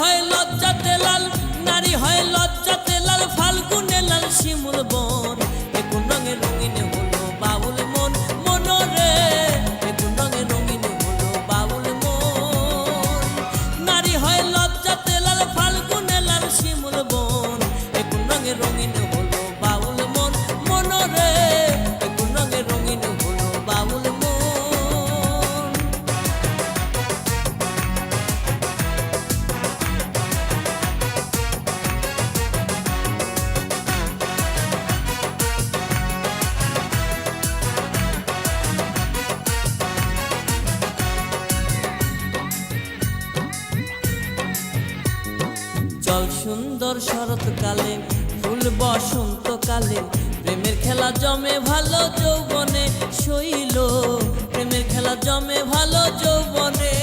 হয় লজ্জাতে সুন্দর শরৎকালে, ফুল বসন্তকালে। প্রেমের খেলা জমে ভালো যৌবনে শৈল। প্রেমের খেলা জমে ভালো যৌবনে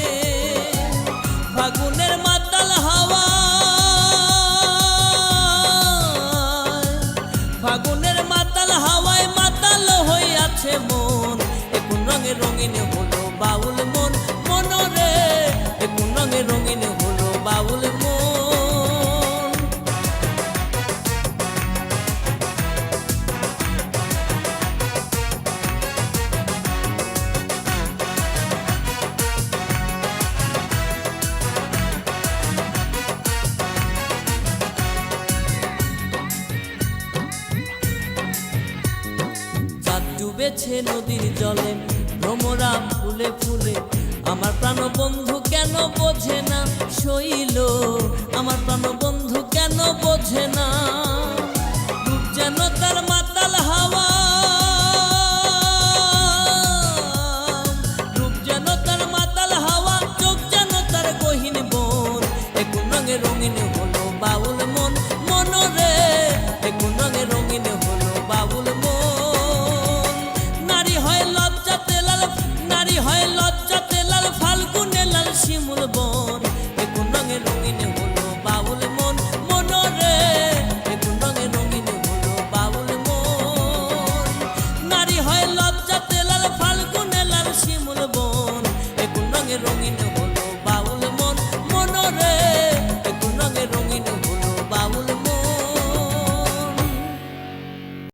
ডুবেছে নদীর জলে। ভ্রমরা ফুলে ফুলে, আমার প্রাণ বন্ধু কেন বোঝে না? শৈল, আমার প্রাণ বন্ধু কেন বোঝে না? যেন তার মাতাল হাওয়া। রঙিন হলো বাউল মন, মনরে। রঙিন হলো বাউল মন। don't in the